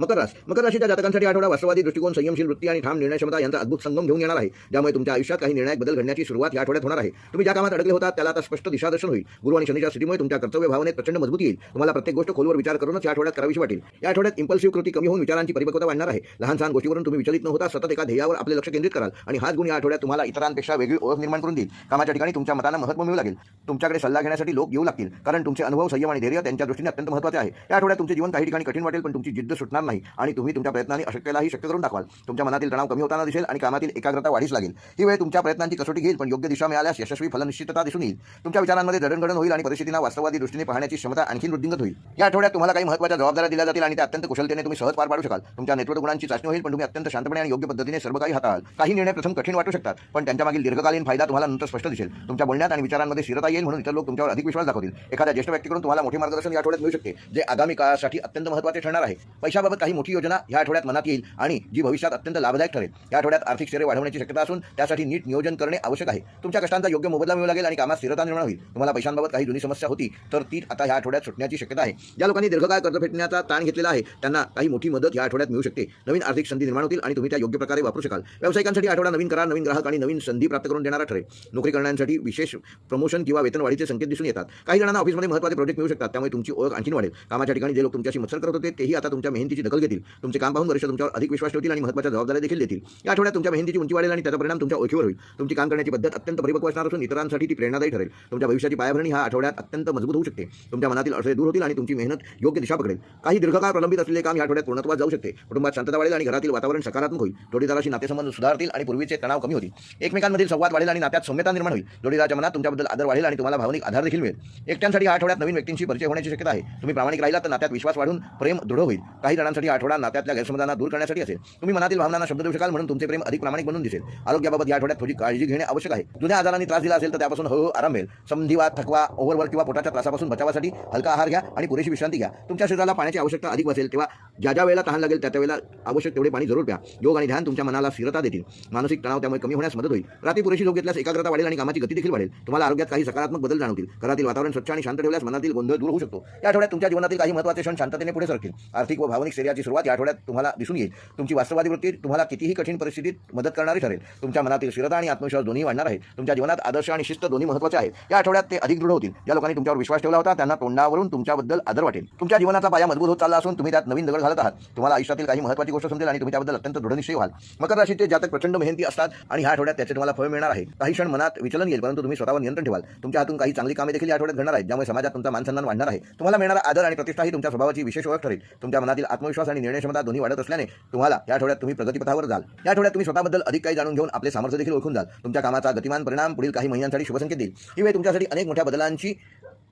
मकर राशी मकर राशीच्या जातकांसाठी आठवडा वास्तवादी दृष्टिकोन संयमशील वृत्ती आणि ठाम निर्णय क्षमता यांचा अद्भुत संगम घेऊन येणार आहे. ज्यामुळे तुमच्या आयुष्यात काही निर्णायक बदल घडण्याची सुरुवात या आठवड्यात होणार आहे. तुम्ही ज्या कामात अडकले होता त्याला आता स्पष्ट दिशादर्शन होईल. गुरु आणि शनीच्या स्थितीमुळे तुमच्या कर्तव्य भावनेत प्रचंड मजबूती येईल. तुम्हाला प्रत्येक गोष्ट खोलवर विचार करूनच या आठवड्यात करावीशी वाटेल. या आठवड्यात इम्पल्सिव्ह कृती कमी होऊन विचारांची परिपक्वता वाढणार आहे. लहान सहान गोष्टीवरून तुम्ही विचलित न होता सतत एका ध्येयावर आपले लक्ष केंद्रित कराल आणि हाच गुण या आठवड्यात तुम्हाला इतरांपेक्षा वेगळी ओळख निर्माण करून देईल. कामाच्या ठिकाणी तुमच्या मताला महत्त्व मिळू लागेल. तुमच्याकडे सल्ला घेण्यासाठी लोक येऊ लागतील. कारण तुमचे अनुभव संयम आणि धैर्य त्यांच्या दृष्टीने अत्यंत महत्त्वाचे आहे. या आठवड्यात तुमचे जीवन काही ठिकाणी कठीण वाटेल पण तुमची जिद्द सुटणार नाही आणि तुम्ही तुमच्या प्रयत्नांनी अशक्यलाही शक्य करून दाखवाल. तुमच्या मनातील तणाव कमी होताना दिसेल आणि कामातील एकाग्रता वाढीस लागेल. ही वेळ तुमच्या प्रयत्नांची कसोटी घेईल पण योग्य दिशा मिळाल्यास यशस्वी फलनिश्चितता दिसून येईल. तुमच्या विचारांमध्ये जडणघडण होईल आणि परिस्थितींना वास्तववादी दृष्टीने पाहण्याची क्षमता आणखी वृद्धिंगत होईल. या आठवड्यात तुम्हाला काही महत्त्वाच्या जबाबदाऱ्या दिल्या जातील आणि त्या अत्यंत कुशलतेने तुम्ही सहज पार पाडू शकाल. तुमच्या नेतृत्व गुणांची चाचणी होईल पण तुम्ही अत्यंत शांतपणे आणि योग्य पद्धतीने सर्व काही हाताळाल. काही निर्णय प्रथम कठीण वाटू शकतात पण त्यांच्या मागील दीर्घकालीन फायदा तुम्हाला नंतर स्पष्ट दिसेल. तुमच्या बोलण्यात आणि विचारांमध्ये स्थिरता येईल म्हणून इतर लोक तुमच्यावर अधिक विश्वास दाखवतील. एखाद्या ज्येष्ठ व्यक्तीकडून तुम्हाला मोठे मार्गदर्शन या आठवड्यात मिळू शकते जे आगामी काळासाठी अत्यंत महत्त्वाचे ठरणार आहे. पैशाबाबत काही मोठी योजना या आठवड्यात मनात येईल आणि जी भविष्यात अत्यंत लाभदायक ठरेल. या आठवड्यात आर्थिक स्थिर वाढवण्याची शक्यता असून त्यासाठी नीट नियोजन करणे आवश्यक आहे. तुमच्या कष्टांचा योग्य मोबदला मिळू लागेल आणि कामात स्थिरता निर्माण होईल. तुम्हाला पैशांबाबत काही जुनी समस्या होती तर ती आता ह्या आठवड्यात सुटण्याची शक्यता आहे. ज्या लोकांनी दीर्घकाळ कर्ज फेटण्याचा ताण घेतलेला आहे त्यांना काही मोठी मदत या आठवड्यात मिळू शकते. नवीन आर्थिक संधी निर्माण होतील आणि तुम्ही त्या योग्य प्रकारे वापरू शकाल. व्यावसायिकांसाठी आठवडा नवीन करार नवीन ग्राहक आणि नवीन संधी प्राप्त करून देणारा ठरेल. नोकरी करण्यासाठी विशेष प्रमोशन किंवा वेतनवाढीचे संकेत दिसून येतात. काही जणांना ऑफिसमध्ये महत्त्वाचे प्रोजेक्ट मिळू शकतात त्यामुळे तुमची ओळख आणखी वाढेल. कामाच्या ठिकाणी जे लोक तुमच्याशी मत्सर करत होते तेही आता तुमच्या मेहनतीची दखल घेतील. तुमचे काम पाहून वरिष्ठ तुमच्यावर अधिक विश्वास ठेवतील आणि महत्त्वाच्या जबाबदाऱ्या देखील देतील. या आठवड्यात तुमच्या मेहंदीची उंची वाढेल आणि त्याचा परिणाम तुमच्या ओळखीवर होईल. तुमची काम करण्याची पद्धत अत्यंत परिपक्व असणार असून इतरांसाठी ती प्रेरणादायी ठरेल. तुमच्या भविष्याची पायाभरणी ह्या आठवड्यात अत्यंत मजबूत होऊ शकते. तुमच्या मनातील अडथळे दूर होतील आणि तुमची मेहनत योग्य दिशा पकडेल. काही दीर्घकाळ प्रलंबित असलेले काम या आठवड्यात पूर्णत्वात जाऊ शकते. कुटुंबात शांतता वाढेल आणि घरातील वातावरण सकारात्मक होईल. जोडीदाराशी नातेसंबंध सुधारतील आणि पूर्वीचे तणाव कमी होतील. एकमेकांमधील संवाद वाढेल आणि नात्यात सौम्यता निर्माण होईल. जोडीदाराच्या मनात तुमच्याबद्दल आदर वाढेल आणि तुम्हाला भावनिक आधार देखील मिळेल. एकट्यांसाठी या आठवड्यात नवीन व्यक्तींशी परिचय होण्याची शक्यता आहे. तुम्ही प्रामाणिक राहिला तर नात्यात विश्वास वाढून प्रेम दृढ होईल. काही जणांसाठी हा आठवडा नात्यातल्या गैरसमजांना दूर करण्यासाठी असेल. तुम्ही मनातील भावनांना शब्द देऊ शकाल म्हणून तुमचे प्रेम अधिक प्रामाणिक बनून दिसेल. आरोग्याबाबत या आठवड्यात थोडी काळजी घेणे आवश्यक आहे. जुन्या आजारांनी त्रास दिला असेल तर त्यापासून हळूहळू आराम मिळेल. संधिवात थकवा ओव्हरवर्क किंवा पोटाच्या त्रासापासून बचावासाठी हलका आहार घ्या आणि पुरेशी विश्रांती घ्या. तुमच्या शरीराला पाण्याची आवश्यकता अधिक असेल तेव्हा ज्या ज्या वेळेला तहान लागेल त्या त्यावेळेला आवश्यक तेवढे पाणी जरूर प्या. योग आणि ध्यान तुमच्या मनाला स्थिरता देतील. मानसिक तणाव त्यामुळे कमी होण्यास मदत होईल. रात्री पुरेशी योग घेतल्यास एकाग्रता वाढेल आणि कामाची गती देखील वाढेल. तुम्हाला आरोग्यात काही सकारात्मक बदल जाणवतील. घरातील वातावरण स्वच्छ आणि शांत ठेवल्यास मनातील गोंधळ दूर होऊ शकतो. या आठवड्यात तुमच्या जीवनातील काही महत्त्वाचे क्षण शांततेने पुढे सरतील आर्थिक व भावनिक स्थैर्याची सुरुवात या आठवड्यात तुम्हाला दिसून येईल. तुमची वास्तववादी वृत्ती तुम्हाला कितीही कठीण परिस्थितीत मदत करणारी ठरेल. तुमच्या मनातील स्थिरता आणि आत्मविश्वास दोन्ही वाढणार आहे तुमच्या जीवनात आदर्श आणि शिस्त दोन्ही महत्त्वाचे आहेत. या आठवड्यात ते अधिक दृढ होतील. ज्या लोकांनी तुमच्यावर विश्वास ठेवला होता त्यांना तोंडावरून तुमच्याबद्दल आदर वाटेल. तुमच्या जीवनाचा पाया मजबूत होत चालला असून तुम्ही त्यात नवीन दगड घालत आहात. तुम्हाला आयुष्यातील काही महत्त्वाची गोष्ट समजेल आणि तुम्ही त्याबद्दल अत्यंत दृढनिश्चय व्हाल. मकर राशीचे जातक प्रचंड मेहनती असतात आणि ह्या आठवड्यात त्याचे तुम्हाला फळ मिळणार आहे. काही क्षण मनात विचलन येईल परंतु तुम्ही स्वतःवर नियंत्रण ठेवाल. तुमच्या हातून काही चांगली कामे देखील या आठवड्यात घडणार आहेत ज्यामुळे समाजात तुमचा मानसन्मान वाढणार आहे. तुम्हाला मिळणारा आदर आणि प्रतिष्ठा ही तुमच्या स्वभावाची विशेष ओळख ठरेल. तुमच्या मनातील आत्मविश्वास आणि निर्णय क्षमता दोन्ही वाढत असल्याने तुम्हाला या आठवड्यात तुम्ही प्रगतीपथावर जाल. या आठवड्यात तुम्ही स्वतःबद्दल अधिक काही जाणून घेऊन आपले सामर्थ्य देखील ओळखून जाल. तुमच्या कामाचा गतिमान परिणाम पुढील काही महिन्यांसाठी शुभसंकेत देईल. ही वेळ तुमच्यासाठी अनेक मोठ्या बदलांची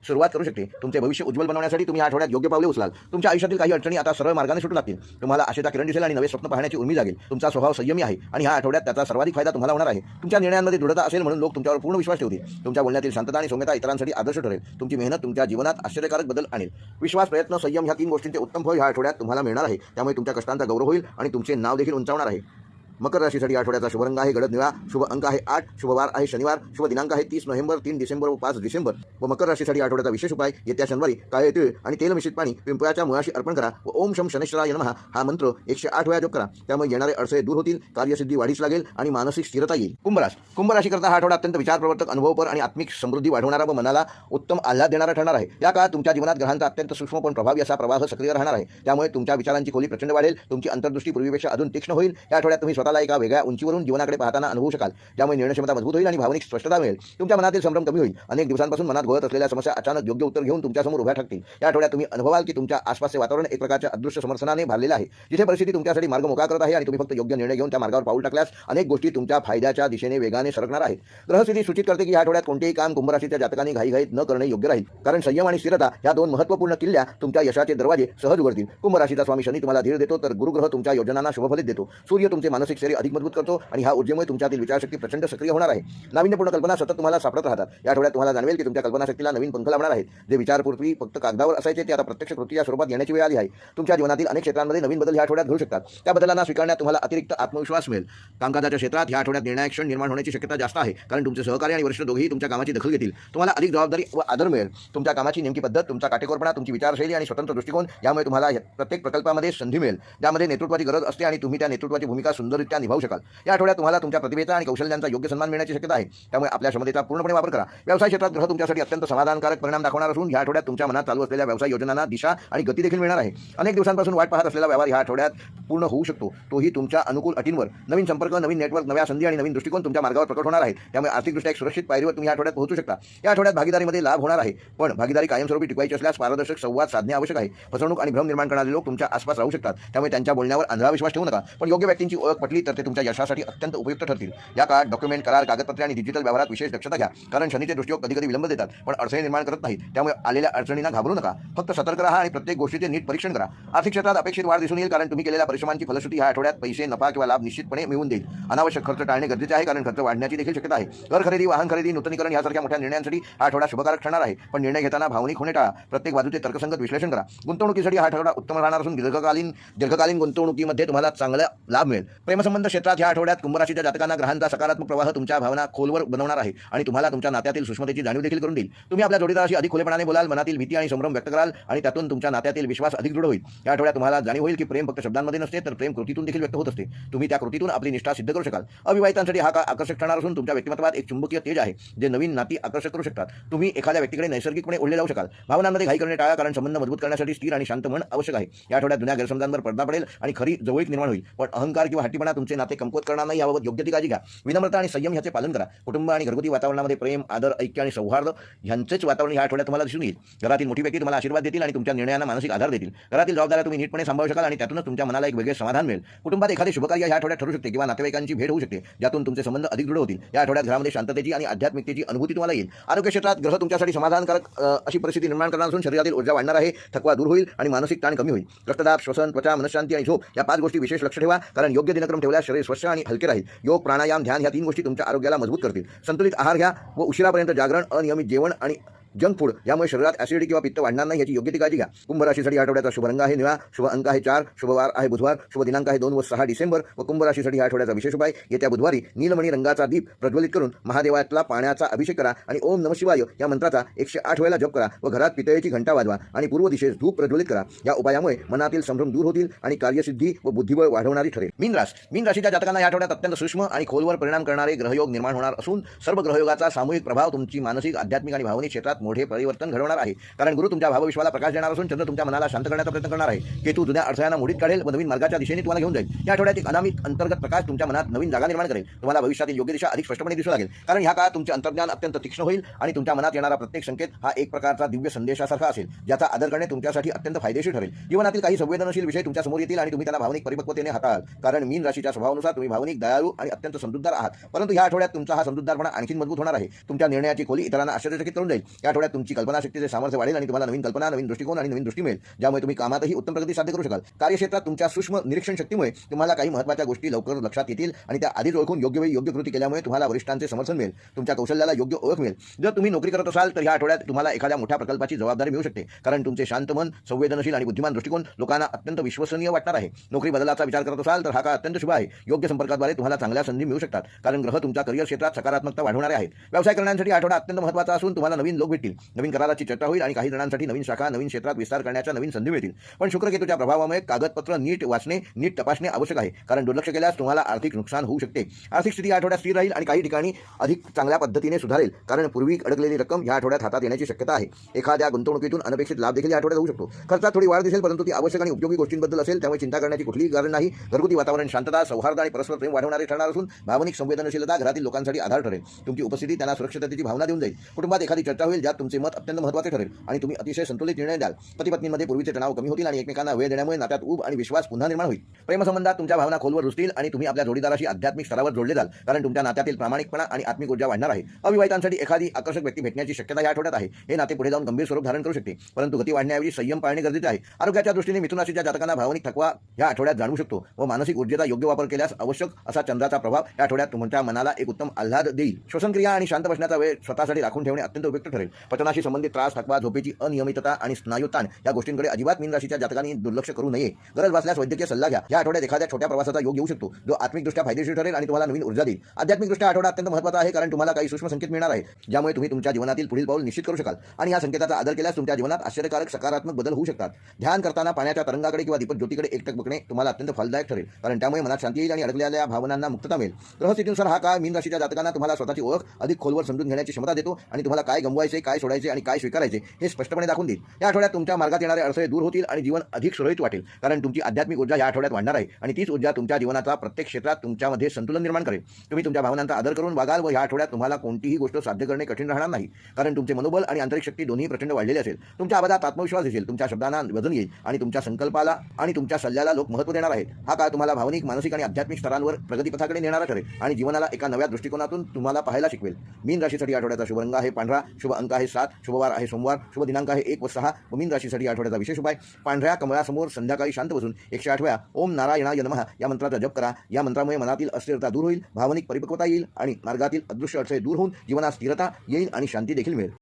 सुरुवात करू शकते. तुमचे भविष्य उज्ज्वल बनवण्यासाठी तुम्ही आठवड्यात योग्य पावले उचलाल. तुमच्या आयुष्यातील काही अडचणी आता सरळ मार्गाने सुटू लागतील. तुम्हाला आशेचा किरण दिसेल आणि नवे स्वप्न पाहण्याची उर्मी जागेल. तुमचा स्वभाव संयमी आहे आणि ह्या आठवड्यात त्याचा सर्वाधिक फायदा तुम्हाला होणार आहे. तुमच्या निर्णयांमध्ये दृढता असेल म्हणून लोक तुमच्यावर पूर्ण विश्वास ठेवतील. तुमच्या बोलण्यातील शांतता आणि सौम्यता इतरांसाठी आदर्श ठरेल. तुमची मेहनत तुमच्या जीवनात आश्चर्यकारक बदल आणेल. विश्वास प्रयत्न संयम ह्या तीन गोष्टींचे उत्तम फळ ह्या आठवड्यात तुम्हाला मिळणार आहे. त्यामुळे तुमच्या कष्टांचा गौरव होईल आणि तुमचे नाव देखील उंचावणार आहे. मकर राशीसाठी आठवड्याचा शुभरंग आहे गडद निळा शुभ अंक आहे आठ शुभवार आहे शनिवार शुभ दिनांक आहे तीस नोव्हेंबर तीन डिसेंबर व पाच डिसेंबर. व मकर राशीसाठी आठवड्याचा विशेष उपाय येत्या शनिवारी काळे तिळ आणि तेल मिश्रित पाणी पिंपळाच्या मुळाशी अर्पण करा व ओम शम शनेश्वराय नमः हा मंत्र एकशे आठ वेळा जप करा. त्यामुळे येणारे अडथळे दूर होतील कार्यसिद्धी वाढीस लागेल आणि मानसिक स्थिरता येईल. कुंभराश कुंभराशीकरता हा आठवडा अत्यंत विचारप्रवर्तक अनुभवपर आणि आत्मिक समृद्धी वाढवणारा व मनाला उत्तम आल्हाद देणारा ठरणार आहे. या काळात तुमच्या जीवनात ग्रहांचा अत्यंत सूक्ष्म पण प्रभावी असा प्रवाह सक्रिय राहणार आहे. त्यामुळे तुमच्या विचारांची खोली प्रचंड वाढेल तुमची अंतर्दृष्टी पूर्वीपेक्षा अजून तीक्ष्ण होईल. या आठवड्यात तुम्ही स्वतःला एका वेगळ्या उंचीवरून जीवनाकडे पाहताना अनुभवू शकाल. ज्यामुळे निर्णय क्षमता मजबूत होईल आणि भावनिक स्पष्टता मिळेल. तुमच्या मनातील संभ्रम कमी होईल. अनेक दिवसांपासून मनात गोळत असलेल्या समस्या अचानक योग्य उत्तर घेऊन तुमच्यासमोर उभ्या ठाकतील या आठवड्यात तुम्ही अनुभवाल की तुमच्या आसपासचे वातावरण एक प्रकारच्या अदृश्य समर्थनाने भरलेलं आहे. जिथे परिस्थिती तुमच्यासाठी मार्ग मोका करत आहे आणि तुम्ही फक्त योग्य निर्णय घेऊन त्या मार्गावर पाऊल टाकल्यास अनेक गोष्टी तुमच्या फायद्याच्या दिशेने वेगाने सरकणार आहेत. ग्रहस्थिती सूचित करते की या आठवड्यात कोणतेही काम कुंभराशीच्या जातकांनी घाईघाईत न करणे योग्य राहील. कारण संयम आणि स्थिरता या दोन महत्त्वपूर्ण किल्ल्या तुमच्या यशाचे दरवाजे सहज उघडतील. कुंभराशीचा स्वामी शनी तुम्हाला धीर देतो तर गुरुग्रह तुमच्या योजनांना शुभफलित देतो. सूर्य तुमचे मानसिक मानसिक शरीर अधिक मजबूत करतो आणि ह्या ऊर्जेमुळे तुमच्यातील विचारशक्ती प्रचंड सक्रिय होणार आहे. नाविन्यपूर्ण कल्पना सतत तुम्हाला सापडत राहतात. या आठवड्यात तुम्हाला जाणवेल की तुमच्या कल्पनाशक्तीला नवीन पंख लावणार आहेत. जे विचारपूर्वी फक्त कागदावर असायचे ते आता प्रत्यक्ष कृतीच्या स्वरूपात येण्याची वेळ आली आहे. तुमच्या जीवनातील अनेक क्षेत्रांमध्ये नवीन बदल ह्या आठवड्यात घडू शकतात. त्या बदलांना स्वीकारण्यात तुम्हाला अतिरिक्त आत्मविश्वास मिळेल. कामकाजाच्या क्षेत्रात ह्या आठवड्यात निर्णायक क्षण निर्माण होण्याची शक्यता जास्त आहे कारण तुमचे सहकारी आणि वरिष्ठ दोघेही तुमच्या कामाची दखल घेतील. तुम्हाला अधिक जबाबदारी व आदर मिळेल. तुमच्या कामाची नेमकी पद्धत तुमचा काटेकोरपणा तुमची विचारशैली आणि स्वतंत्र दृष्टिकोन यामुळे तुम्हाला प्रत्येक प्रकल्पामध्ये संधी मिळेल. ज्यामध्ये नेतृत्वाची गरज असते आणि तुम्ही त्या नेतृत्वाची भूमिका सुंदर सुंदररित्या निभावू शकाल. या आठवड्यात तुम्हाला तुमच्या प्रतिभेचा आणि कौशल्यांचा योग्य सन्मान मिळण्याची शक्यता आहे. त्यामुळे आपल्या क्षमतेचा पूर्णपणे वापर करा. व्यवसाय क्षेत्रात ग्रह तुमच्यासाठी अत्यंत समाधानकारक परिणाम दाखवणार असून या आठवड्यात तुमच्या मनात चालू असलेल्या व्यवसाय योजनांना दिशा आणि गती देखील मिळणार आहे. अनेक दिवसांपासून वाट पाहत असलेला व्यवहार या आठवड्यात पूर्ण होऊ शकतो. तोही तुमच्या अनुकूल अटींवर. नवीन संपर्क नवीन नेटवर्क नव्या संधी आणि नवीन दृष्टिकोन तुमच्या मार्गावर प्रकट होणार आहे त्यामुळे आर्थिकदृष्ट्या एक सुरक्षित पायरीवर तुम्ही या आठवड्यात पोहोचू शकता. या आठवड्यात भागीदारीमध्ये लाभ होणार आहे. पण भागीदारी कायमस्वरूपी टिकवायची असल्यास पारदर्शक संवाद साधणे आवश्यक आहे. फसवणूक आणि भ्रम निर्माण करणारे लोक तुमच्या आसपास राहू शकतात. त्यामुळे त्यांच्या बोलण्यावर अंधळा विश्वास ठेवू नका. पण योग्य व्यक्तींची ओळख पटली तर ते तुमच्या यशासाठी अत्यंत उपयुक्त ठरतील. या काळात डॉक्युमेंट करार कागदपत्रे आणि डिजिटल व्यवहारात विशेष दक्षता घ्या. कारण शनीचे दृष्टीयोग कधी कधी विलंब देतात पण अडचणी निर्माण करत नाहीत. त्यामुळे आलेल्या अडचणींना घाबरू नका. फक्त सतर्क राहा आणि प्रत्येक गोष्टीचे नीट परीक्षण करा. आर्थिक क्षेत्रात अपेक्षित वाढ दिसून येईल कारण तुम्ही केलेल्या परिश्रमांची फलश्रुती ह्या आठवड्यात पैसे नफा किंवा लाभ निश्चितपणे मिळून देईल. अनावश्यक खर्च टाळणे गरजेचे आहे कारण खर्च वाढण्याची देखील शक्यता आहे. घर खरेदी वाहन खरेदी नूतनीकरण यासारख्या मोठ्या निर्णयांसाठी हा आठवडा शुभकारक ठरणार आहे. पण निर्णय घेताना भावनिक होणे टाळा. प्रत्येक बाजूचे तर्कसंगत विश्लेषण करा. गुंतवणुकीसाठी हा आठवडा उत्तम राहणार असून दीर्घकालीन दीर्घकालीन गुंतवणुकीमध्ये तुम्हाला चांगला लाभ मिळेल. प्रेमसंबंध क्षेत्रात या आठवड्यात कुंभराशीच्या जातकांना ग्रहांचा सकारात्मक प्रवाह तुमच्या भावना खोलवर बनवणार आहे आणि तुम्हाला तुमच्या नात्यातील सूक्ष्मतेची जाणीव देखील करून देईल. तुम्ही आपल्या जोडीदाराशी अधिक खुलेपणाने बोलाल मनातील भीती आणि संभ्रम व्यक्त कराल आणि त्यातून तुमच्या नात्यातील विश्वास अधिक दृढ होईल. या आठवड्यात तुम्हाला जाणीव होईल की प्रेम फक्त शब्दांमध्ये नसते तर प्रेम कृतीतून देखील व्यक्त होत असते. तुम्ही त्या कृतीतून आपली निष्ठा सिद्ध करू शकाल. अविवाहितांसाठी हा काळ आकर्षक ठरणार असून तुमच्या व्यक्तिमत्वात एक चुंबकीय तेज आहे जे नवीन नाती आकर्षक करू शकतात. तुम्ही एखाद्या व्यक्तीकडे नैसर्गिकपणे ओढले जाऊ शकाल. भावनांमध्ये घाई करणे टाळा कारण संबंध मजबूत करण्यासाठी स्थिर आणि शांत मन आवश्यक आहे. या आठवड्यात जुन्या गैरसमजांवर पडदा पडेल आणि खरी जवळीक निर्माण होईल. पण अहंकार किंवा हट्टीपणा तुमचे नाते कमकुवत करणार नाही याबाबत योग्य ती काळजी घ्या. विनम्रता आणि संयम ह्याचे पालन करा. कुटुंब आणि घरगुती वातावरणामध्ये प्रेम आदर ऐक्य आणि सौहार्द यांचेच वातावरण या आठवड्यात तुम्हाला दिसून येईल. घरातील मोठी व्यक्ती तुम्हाला आशीर्वाद देतील आणि तुमच्या निर्णयांना मानसिक आधार देतील. घरातील जबाबदाऱ्या तुम्ही नीटपणे सांभाळू शकाल आणि त्यातूनच तुमच्या मनाला एक वेगळे समाधान मिळेल. कुटुंबात एखादे शुभकार्य या आठवड्यात ठरू शकते किंवा नातेवाईकांची भेट होऊ शकते ज्यातून तुमचे संबंध अधिक दृढ होतील. या आठवड्यात घरामध्ये शांततेची आणि आध्यात्मिकतेची अनुभूती तुम्हाला येईल. आरोग्य क्षेत्रात ग्रह तुमच्यासाठी समाधानकारक अशी परिस्थिती निर्माण करणार असून शरीरातील ऊर्जा वाढणार आहे थकवा दूर होईल आणि मानसिक ताण कमी होईल. रक्तदाब श्वसन त्वचा मनशांती आणि झोप या पाच गोष्टी विशेष लक्ष ठेवा कारण योग्य दिनक्रम ठेवल्यास शरीर स्वच्छ आणि हलके राहील. योग प्राणायाम ध्यान ह्या तीन गोष्टी तुमच्या आरोग्याला मजबूत करतील. संतुलित आहार घ्या व उशिरापर्यंत जागरण अनियमित जेवण आणि जंक फूड. यामुळे शरीरात ॲसिडिटी किंवा पित्त वाढणार नाही याची योग्य ती काळजी घ्या. कुंभ राशीसाठी आठवड्याचा शुभ रंग आहे निळा. शुभ अंक आहे चार. शुभवार आहे बुधवार. शुभ दिनांक आहे दोन व सहा डिसेंबर व कुंभ राशीसाठी हा आठवड्याचा विशेष उपाय. येत्या बुधवारी नीलमणी रंगाचा दीप प्रज्वलित करून महादेवातला पाण्याचा अभिषेक करा आणि ओम नम शिवाय या मंत्राचा एकशे आठ वेळेला जप करा व घरात पितळेची घंटा वाजवा आणि पूर्व दिशेस धूप प्रज्वलित करा. या उपायामुळे मनातील संभ्रम दूर होतील आणि कार्यसिद्धी व बुद्धिबळ वाढवणारी ठरेल. मीन रास मीन राशीच्या जातकांना या आठवड्यात अत्यंत सूक्ष्म आणि खोलवर परिणाम करणारे ग्रहयोग निर्माण होणार असून सर्व ग्रहयोगाचा सामूहिक प्रभाव तुमची मानसिक आध्यात्मिक आणि भावनिक क्षेत्रात मोठे परिवर्तन घडवणार आहे. कारण गुरु तुमच्या भावविश्वाला प्रकाश देणार असून चंद्र तुमच्या मनाला शांत करण्याचा प्रयत्न करणार आहे. केतू जुन्या अडथळ्यांना मोडीत काढेल व नवीन मार्गाच्या दिशेने तुम्हाला घेऊन जाईल. या आठवड्यात एक अनामिक अंतर्गत प्रकाश तुमच्या मनात नवीन जागा निर्माण करेल. तुम्हाला भविष्यातील योग्य दिशा अधिक स्पष्टपणे दिसू लागेल. कारण ह्या काळात तुमचे अंतर्ज्ञान अत्यंत तीक्ष्ण होईल आणि तुमच्या मनात येणारा प्रत्येक संकेत हा एक प्रकारचा दिव्य संदेशासारखा असेल ज्याचा आदर करणे तुमच्यासाठी अत्यंत फायदेशीर ठरेल. जीवनातील काही संवेदनशील विषय तुमच्यासमोर येतील आणि तुम्ही त्यांना भावनिक परिपक्वतेने हाताळाल. कारण मीन राशीच्या स्वभावानुसार तुम्ही भावनिक दयाळू आणि अत्यंत समजूतदार आहात. परंतु या आठवड्यात तुमचा हा समजूतदारपणा आणखी मजबूत होणार आहे. तुमच्या निर्णयाची खोली इतरांना आश्चर्यचकित करून जाईल. या आठवड्यात तुमची कल्पनाशक्तीचे सामर्थ्य वाढेल आणि तुम्हाला नवीन कल्पना नवीन दृष्टिकोन आणि नवीन दृष्टी मिळेल ज्यामुळे तुम्ही कामातही उत्तम प्रगती साध्य करू शकाल. कार्यक्षेत्रात तुमच्या सूक्ष्म निरीक्षण शक्तीमुळे तुम्हाला काही महत्त्वाच्या गोष्टी लवकर लक्षात येतील आणि त्या आधीच ओळखून योग्य वेळी योग्य कृती केल्यामुळे तुम्हाला वरिष्ठांचे समर्थन मिळेल. तुमच्या कौशल्याला योग्य ओळख मिळेल. जर तुम्ही नोकरी करत असाल तर या आठवड्यात तुम्हाला एखाद्या मोठ्या प्रकल्पाची जबाबदारी मिळू शकते. कारण तुमचे शांत मन संवेदनशील आणि बुद्धिमान दृष्टिकोन लोकांना अत्यंत विश्वसनीय वाटणार आहे. नोकरी बदलाचा विचार करत असाल तर हा काळ अत्यंत शुभ आहे. योग्य संपर्काद्वारे तुम्हाला चांगल्या संधी मिळू शकतात. कारण ग्रह तुमच्या करिअर क्षेत्रात सकारात्मकता वाढवणारे आहेत. व्यवसाय करण्यासाठी आठवडा अत्यंत महत्त्वाचा असून तुम्हाला नवीन लोक भेटतील. नवीन कराराची चर्चा होईल आणि काही जणांसाठी नवीन शाखा नवीन क्षेत्रात विस्तार करण्याच्या नवीन संधी मिळतील. पण शुक्रकेतूच्या प्रभावामुळे कागदपत्र नीट वाचणे नीट तपासणे आवश्यक आहे. कारण दुर्लक्ष केल्यास तुम्हाला आर्थिक नुकसान होऊ शकते. आर्थिक स्थिती या आठवड्यात स्थिर राहील आणि काही ठिकाणी अधिक चांगल्या पद्धतीने सुधारेल. कारण पूर्वी अडकलेली रक्कम या आठवड्यात हातात येण्याची शक्यता आहे. एखाद्या गुंतवणुकीतून अनपेक्षित लाभ देखील या आठवड्यात होऊ शकतो. खर्चात थोडी वाढ दिसेल परंतु ती आवश्यक आणि उपयोगी गोष्टींबद्दल असेल त्यामुळे चिंता करण्याची कुठलीही कारण नाही. घरगुती वातावरण शांतता सौहार्द आणि परस्पर प्रेम वाढवणारे ठरणार असून भावनिक संवेदनशीलता घरातील लोकांसाठी आधार ठरेल. तुमची उपस्थिती त्यांना सुरक्षिततेची भावना देऊन जाईल. कुटुंबात एखादी चर्चा होईल ज्यात तुमचे मत अत्यंत महत्त्वाचे ठरेल आणि तुम्ही अतिशय संतुलित निर्णय द्याल. पती पत्नींमध्ये पूर्वीचे तणाव कमी होतील आणि एकमेकांना वेळ देण्यामुळे नात्यात ऊब आणि विश्वास पुन्हा निर्माण होईल. प्रेमसंबंधात तुमच्या भावना खोलवर रुजतील आणि तुम्ही आपल्या जोडीदाराशी आध्यात्मिक स्तरावर जोडले जाल कारण तुमच्या नात्यातील प्रामाणिकपणा आणि आत्मिक ऊर्जा वाढणार आहे. अविवाहितांसाठी एखादी आकर्षक व्यक्ती भेटण्याची शक्यता या आठवड्यात आहे. हे नाते पुढे जाऊन गंभीर स्वरूप धारण करू शकते परंतु गती वाढण्याऐवजी संयम पाळणे गरजेचे आहे. आरोग्याच्या दृष्टीने मिथुनाशीच्या जातकांना भावनिक थकवा या आठवड्यात जाणवू शकतो व मानसिक ऊर्जेचा योग्य वापर केल्यास आवश्यक असा चंद्राचा प्रभाव या आठवड्यात तुमच्या मनाला एक उत्तम आल्हाद देईल. श्वसनक्रिया आणि शांत बसण्याचा वेळ स्वतःसाठी राखून ठेवणे अत्यंत उपयुक्त ठरेल. पचनाशी संबंधित त्रास थकवा झोपेची अनियमितता आणि स्नायू ताण या गोष्टींकडे अजिबात मीन राशीच्या जातकांनी दुर्लक्ष करू नये. गरज भासल्यास वैद्यकीय सल्ला घ्या. या आठवड्यात एखाद्या छोट्या प्रवासाचा योग येऊ शकतो. जो आत्मिकदृष्ट्या फायदेशीर ठरेल आणि तुम्हाला नवीन ऊर्जा देईल. आध्यात्मिकदृष्ट्या आठवडा अत्यंत महत्त्वाचा आहे कारण तुम्हाला काही सूक्ष्म संकेत मिळणार आहे ज्यामुळे तुम्ही तुमच्या जीवनातील पुढील पाऊल निश्चित करू शकाल आणि या संकेताचा आदर केल्यास तुमच्या जीवनात आश्चर्यकारक सकारात्मक बदल होऊ शकतात. ध्यान करताना पाण्याच्या तरंगाकडे किंवा दीपक ज्योतीकडे एकटक बघणे तुम्हाला अत्यंत फलदायक ठरेल. कारण त्यामुळे मनात शांती येईल आणि अडकलेल्या भावनांना मुक्तता मिळेल. ग्रहस्थितीनुसार हा काळ मीन राशीच्या जातकांना तुम्हाला स्वतःची ओळख अधिक खोलवर समजून घेण्याची क्षमता देतो आणि तुम्हाला काय गमवायचे काय सोडायचे आणि काय स्वीकारायचे हे स्पष्टपणे दाखवून देईल. या आठवड्यात तुमच्या मार्गात येणारे अडथळे दूर होतील आणि जीवन अधिक सुरळीत वाटेल. कारण तुमची आध्यात्मिक ऊर्जा या आठवड्यात वाढणार आहे आणि तीच ऊर्जा तुमच्या जीवनाचा प्रत्येक क्षेत्रात तुमच्यामध्ये संतुलन निर्माण करेल. तुम्ही तुमच्या भावनांचा आदर करून वागाल व या आठवड्यात तुम्हाला कोणतीही गोष्ट साध्य करणे कठीण राहणार नाही. कारण तुमचे मनोबल आणि आंतरिक शक्ती दोन्ही प्रचंड वाढलेले असेल. तुमच्या आवाजात आत्मविश्वास दिसेल. तुमच्या शब्दांना वजन येईल आणि तुमच्या संकल्पाला आणि तुमच्या सल्ल्याला लोक महत्त्व देणार आहेत. हा काळ तुम्हाला भावनिक मानसिक आणि आध्यात्मिक स्तरांवर प्रगतीपथाकडे नेणारा ठरेल आणि जीवनाला एका नव्या दृष्टिकोनातून तुम्हाला पाहायला शिकवेल. मीन राशीसाठी आठवड्याचा शुभ रंग आहे. पांढरा शुभ अंक आहे सात शुभवार आहे सोमवार शुभ दिनांक आहे एक व सहा. व मीन राशीसाठी आठवड्याचा विशेष उपाय पांढऱ्या कमळासमोर संध्याकाळी शांत बसून एकशे आठ वेळा ओम नारायणा नमः या मंत्राचा जप करा. या मंत्रामुळे मनातील अस्थिरता दूर होईल भावनिक परिपक्वता येईल आणि मार्गातील अदृश्य अडथळे दूर होऊन जीवनात स्थिरता येईल आणि शांती देखील मिळेल.